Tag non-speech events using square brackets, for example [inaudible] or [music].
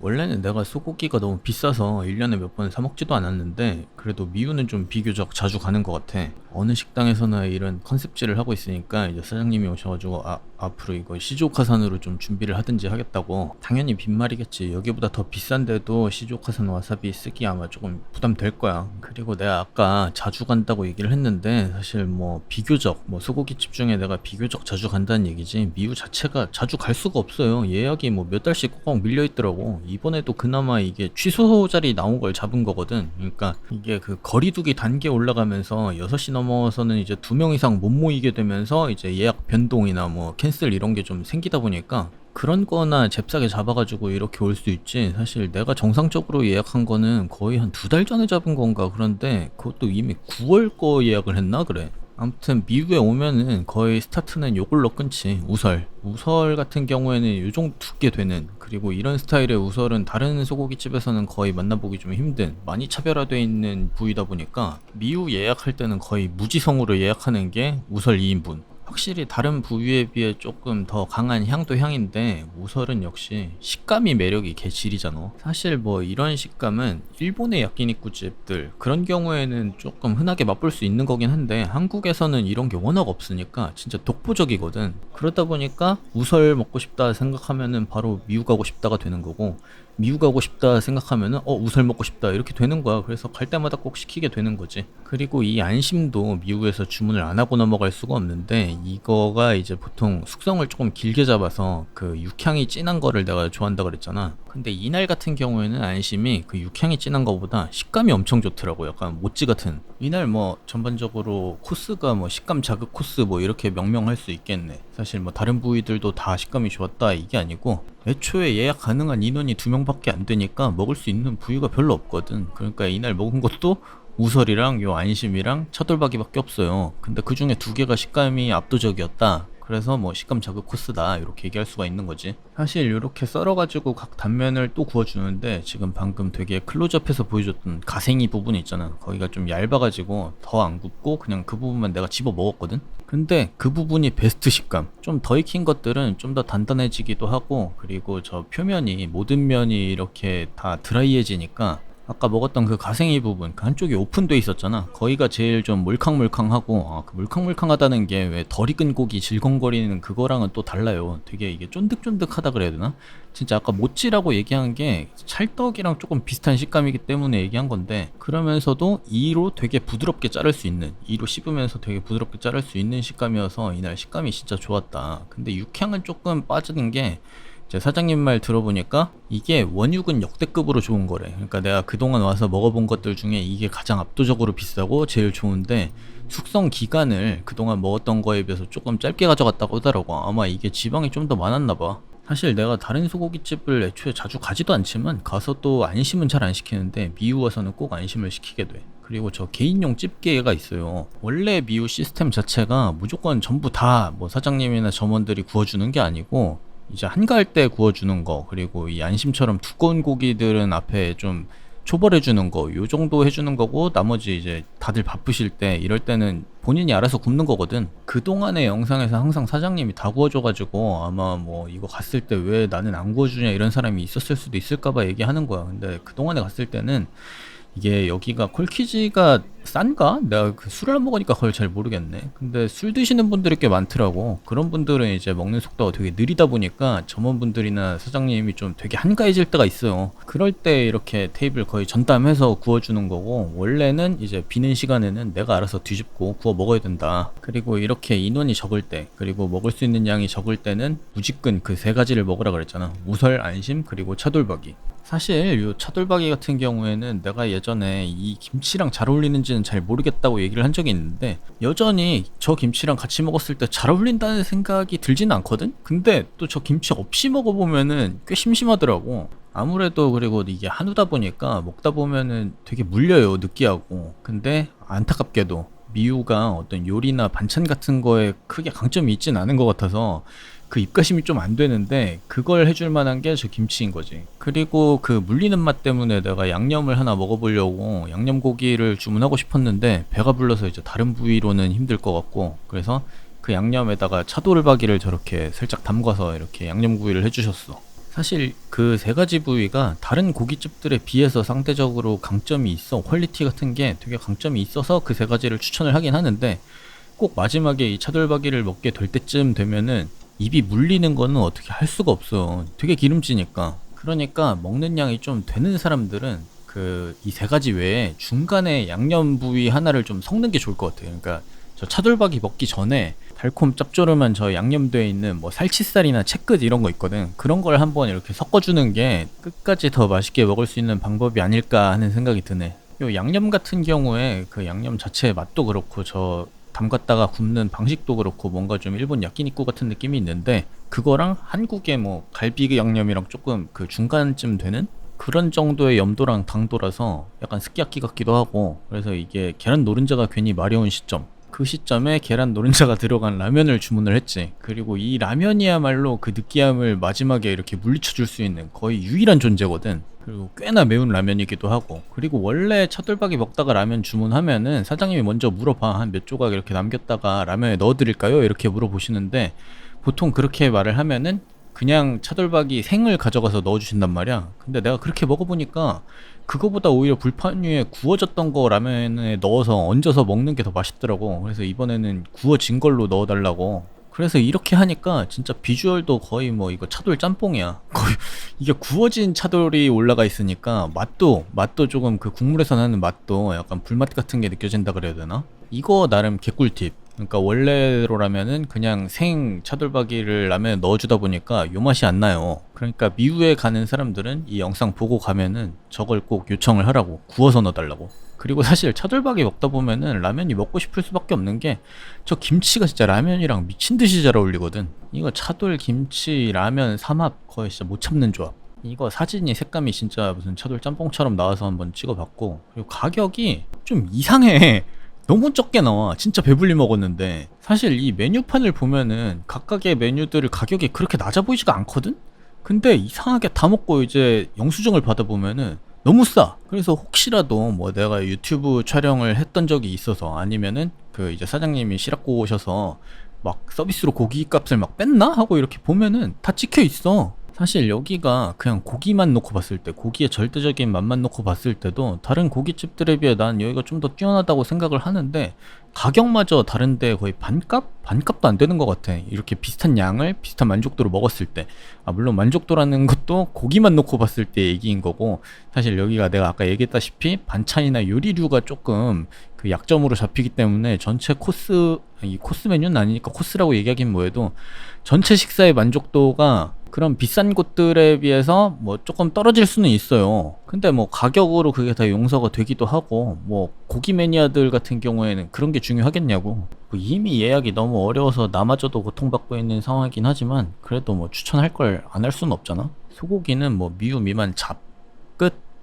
원래는 내가 소고기가 너무 비싸서 1년에 몇 번 사 먹지도 않았는데 그래도 미우는 좀 비교적 자주 가는 것 같아. 어느 식당에서나 이런 컨셉질을 하고 있으니까 이제 사장님이 오셔가지고 아, 앞으로 이거 시조카산으로 좀 준비를 하든지 하겠다고 당연히 빈말이겠지. 여기보다 더 비싼데도 시조카산 와사비 쓰기 아마 조금 부담될 거야. 그리고 내가 아까 자주 간다고 얘기를 했는데 사실 뭐 비교적 뭐 소고기집 중에 내가 비교적 자주 간다는 얘기지 미우 자체가 자주 갈 수가 없어요. 예약이 뭐 몇 달씩 꼭 밀려 있더라고. 이번에도 그나마 이게 취소 자리 나온 걸 잡은 거거든. 그러니까 이게 그 거리두기 단계 올라가면서 6시 넘어서는 이제 두 명 이상 못 모이게 되면서 이제 예약 변동이나 뭐 캔슬 이런 게 좀 생기다 보니까 그런 거나 잽싸게 잡아가지고 이렇게 올 수 있지. 사실 내가 정상적으로 예약한 거는 거의 한 두 달 전에 잡은 건가. 그런데 그것도 이미 9월 거 예약을 했나? 그래. 아무튼 미국에 오면은 거의 스타트는 요걸로 끊지. 우설. 우설 같은 경우에는 요 정도 두께 되는 그리고 이런 스타일의 우설은 다른 소고기집에서는 거의 만나보기 좀 힘든 많이 차별화되어 있는 부위다 보니까 미우 예약할 때는 거의 무지성으로 예약하는 게 우설 2인분. 확실히 다른 부위에 비해 조금 더 강한 향도 향인데 우설은 역시 식감이 매력이 개질이잖아. 사실 뭐 이런 식감은 일본의 야끼니쿠집들 그런 경우에는 조금 흔하게 맛볼 수 있는 거긴 한데 한국에서는 이런 게 워낙 없으니까 진짜 독보적이거든. 그러다 보니까 우설 먹고 싶다 생각하면은 바로 미우 가고 싶다가 되는 거고 미우 가고 싶다 생각하면은 어 우설 먹고 싶다 이렇게 되는 거야. 그래서 갈 때마다 꼭 시키게 되는 거지. 그리고 이 안심도 미국에서 주문을 안 하고 넘어갈 수가 없는데 이거가 이제 보통 숙성을 조금 길게 잡아서 그 육향이 진한 거를 내가 좋아한다 그랬잖아. 근데 이날 같은 경우에는 안심이 그 육향이 진한 거보다 식감이 엄청 좋더라고. 약간 모찌 같은. 이날 뭐 전반적으로 코스가 뭐 식감 자극 코스 뭐 이렇게 명명할 수 있겠네. 사실 뭐 다른 부위들도 다 식감이 좋았다 이게 아니고 애초에 예약 가능한 인원이 두 명밖에 안 되니까 먹을 수 있는 부위가 별로 없거든. 그러니까 이날 먹은 것도 우설이랑 요 안심이랑 차돌박이밖에 없어요. 근데 그 중에 두 개가 식감이 압도적이었다. 그래서 뭐 식감 자극 코스다 이렇게 얘기할 수가 있는 거지. 사실 이렇게 썰어가지고 각 단면을 또 구워주는데 지금 방금 되게 클로즈업해서 보여줬던 가생이 부분 있잖아. 거기가 좀 얇아가지고 더 안 굽고 그냥 그 부분만 내가 집어 먹었거든. 근데 그 부분이 베스트 식감. 좀 더 익힌 것들은 좀 더 단단해지기도 하고 그리고 저 표면이 모든 면이 이렇게 다 드라이해지니까 아까 먹었던 그 가생이 부분 그 한쪽이 오픈돼 있었잖아. 거기가 제일 좀 물캉물캉하고 아, 그 물캉물캉하다는 게 왜 덜 익은 고기 질겅거리는 그거랑은 또 달라요. 되게 이게 쫀득쫀득하다 그래야 되나? 진짜 아까 모찌라고 얘기한 게 찰떡이랑 조금 비슷한 식감이기 때문에 얘기한 건데 그러면서도 이로 되게 부드럽게 자를 수 있는 이로 씹으면서 되게 부드럽게 자를 수 있는 식감이어서 이날 식감이 진짜 좋았다. 근데 육향은 조금 빠지는 게 제 사장님 말 들어보니까 이게 원육은 역대급으로 좋은 거래. 그러니까 내가 그동안 와서 먹어본 것들 중에 이게 가장 압도적으로 비싸고 제일 좋은데 숙성 기간을 그동안 먹었던 거에 비해서 조금 짧게 가져갔다고 하더라고. 아마 이게 지방이 좀 더 많았나 봐. 사실 내가 다른 소고기집을 애초에 자주 가지도 않지만 가서 또 안심은 잘 안 시키는데 미우 와서는 꼭 안심을 시키게 돼. 그리고 저 개인용 집게가 있어요. 원래 미우 시스템 자체가 무조건 전부 다 뭐 사장님이나 점원들이 구워주는 게 아니고 이제 한가할 때 구워주는 거 그리고 이 안심처럼 두꺼운 고기들은 앞에 좀 초벌해 주는 거 요 정도 해주는 거고 나머지 이제 다들 바쁘실 때 이럴 때는 본인이 알아서 굽는 거거든. 그 동안의 영상에서 항상 사장님이 다 구워줘가지고 아마 뭐 이거 갔을 때 왜 나는 안 구워주냐 이런 사람이 있었을 수도 있을까봐 얘기하는 거야. 근데 그 동안에 갔을 때는 이게 여기가 콜키지가 싼가? 내가 그 술을 안 먹으니까 그걸 잘 모르겠네. 근데 술 드시는 분들이 꽤 많더라고. 그런 분들은 이제 먹는 속도가 되게 느리다 보니까 점원분들이나 사장님이 좀 되게 한가해질 때가 있어요. 그럴 때 이렇게 테이블 거의 전담해서 구워주는 거고, 원래는 이제 비는 시간에는 내가 알아서 뒤집고 구워 먹어야 된다. 그리고 이렇게 인원이 적을 때, 그리고 먹을 수 있는 양이 적을 때는 무지근 그 세 가지를 먹으라 그랬잖아. 무설, 안심, 그리고 차돌박이. 사실 요 차돌박이 같은 경우에는 내가 예전에 이 김치랑 잘 어울리는지는 잘 모르겠다고 얘기를 한 적이 있는데 여전히 저 김치랑 같이 먹었을 때 잘 어울린다는 생각이 들지는 않거든? 근데 또 저 김치 없이 먹어보면은 꽤 심심하더라고. 아무래도 그리고 이게 한우다 보니까 먹다 보면은 되게 물려요, 느끼하고. 근데 안타깝게도 미우가 어떤 요리나 반찬 같은 거에 크게 강점이 있진 않은 것 같아서 그 입가심이 좀 안 되는데 그걸 해줄 만한 게 저 김치인 거지. 그리고 그 물리는 맛 때문에 내가 양념을 하나 먹어보려고 양념 고기를 주문하고 싶었는데 배가 불러서 이제 다른 부위로는 힘들 것 같고 그래서 그 양념에다가 차돌박이를 저렇게 살짝 담가서 이렇게 양념구이를 해주셨어. 사실 그 세 가지 부위가 다른 고깃집들에 비해서 상대적으로 강점이 있어 퀄리티 같은 게 되게 강점이 있어서 그 세 가지를 추천을 하긴 하는데 꼭 마지막에 이 차돌박이를 먹게 될 때쯤 되면은 입이 물리는 거는 어떻게 할 수가 없어 되게 기름지니까 그러니까 먹는 양이 좀 되는 사람들은 그 이 세 가지 외에 중간에 양념 부위 하나를 좀 섞는 게 좋을 것 같아요 그러니까 저 차돌박이 먹기 전에 달콤 짭조름한 저 양념되어 있는 뭐 살치살이나 채끝 이런 거 있거든. 그런 걸 한번 이렇게 섞어주는 게 끝까지 더 맛있게 먹을 수 있는 방법이 아닐까 하는 생각이 드네. 요 양념 같은 경우에 그 양념 자체의 맛도 그렇고 저 담갔다가 굽는 방식도 그렇고 뭔가 좀 일본 야끼니쿠 같은 느낌이 있는데 그거랑 한국의 뭐 갈비 양념이랑 조금 그 중간쯤 되는 그런 정도의 염도랑 당도라서 약간 스키야키 같기도 하고 그래서 이게 계란 노른자가 괜히 마려운 시점 그 시점에 계란 노른자가 들어간 라면을 주문을 했지. 그리고 이 라면이야말로 그 느끼함을 마지막에 이렇게 물리쳐 줄 수 있는 거의 유일한 존재거든. 그리고 꽤나 매운 라면이기도 하고. 그리고 원래 차돌박이 먹다가 라면 주문하면은 사장님이 먼저 물어봐. 한 몇 조각 이렇게 남겼다가 라면에 넣어드릴까요? 이렇게 물어보시는데 보통 그렇게 말을 하면은 그냥 차돌박이 생을 가져가서 넣어주신단 말이야. 근데 내가 그렇게 먹어보니까 그거보다 오히려 불판 위에 구워졌던 거 라면에 넣어서 얹어서 먹는 게 더 맛있더라고. 그래서 이번에는 구워진 걸로 넣어달라고. 그래서 이렇게 하니까 진짜 비주얼도 거의 뭐 이거 차돌 짬뽕이야. [laughs] 거의 이게 구워진 차돌이 올라가 있으니까 맛도 맛도 조금 그 국물에서 나는 맛도 약간 불맛 같은 게 느껴진다 그래야 되나? 이거 나름 개꿀팁. 그러니까 원래로라면은 그냥 생 차돌박이를 라면에 넣어주다 보니까 요 맛이 안 나요. 그러니까 미우에 가는 사람들은 이 영상 보고 가면은 저걸 꼭 요청을 하라고 구워서 넣어달라고. 그리고 사실 차돌박이 먹다 보면은 라면이 먹고 싶을 수밖에 없는 게 저 김치가 진짜 라면이랑 미친 듯이 잘 어울리거든. 이거 차돌 김치 라면 삼합 거의 진짜 못 참는 조합. 이거 사진이 색감이 진짜 무슨 차돌 짬뽕처럼 나와서 한번 찍어봤고 그리고 가격이 좀 이상해. 너무 적게 나와. 진짜 배불리 먹었는데. 사실 이 메뉴판을 보면은 각각의 메뉴들을 가격이 그렇게 낮아 보이지가 않거든? 근데 이상하게 다 먹고 이제 영수증을 받아보면은 너무 싸. 그래서 혹시라도 뭐 내가 유튜브 촬영을 했던 적이 있어서 아니면은 그 이제 사장님이 시락고 오셔서 막 서비스로 고기 값을 막 뺐나? 하고 이렇게 보면은 다 찍혀 있어. 사실 여기가 그냥 고기만 놓고 봤을 때 고기의 절대적인 맛만 놓고 봤을 때도 다른 고깃집들에 비해 난 여기가 좀 더 뛰어나다고 생각을 하는데 가격마저 다른데 거의 반값? 반값도 안 되는 것 같아 이렇게 비슷한 양을 비슷한 만족도로 먹었을 때 아, 물론 만족도라는 것도 고기만 놓고 봤을 때 얘기인 거고 사실 여기가 내가 아까 얘기했다시피 반찬이나 요리류가 조금 그 약점으로 잡히기 때문에 전체 코스 이 코스 메뉴는 아니니까 코스라고 얘기하긴 뭐해도 전체 식사의 만족도가 그런 비싼 곳들에 비해서 뭐 조금 떨어질 수는 있어요. 근데 뭐 가격으로 그게 다 용서가 되기도 하고 뭐 고기 매니아들 같은 경우에는 그런 게 중요하겠냐고. 뭐 이미 예약이 너무 어려워서 나마저도 고통받고 있는 상황이긴 하지만 그래도 뭐 추천할 걸 안 할 수는 없잖아. 소고기는 뭐 미우 미만 잡 끝.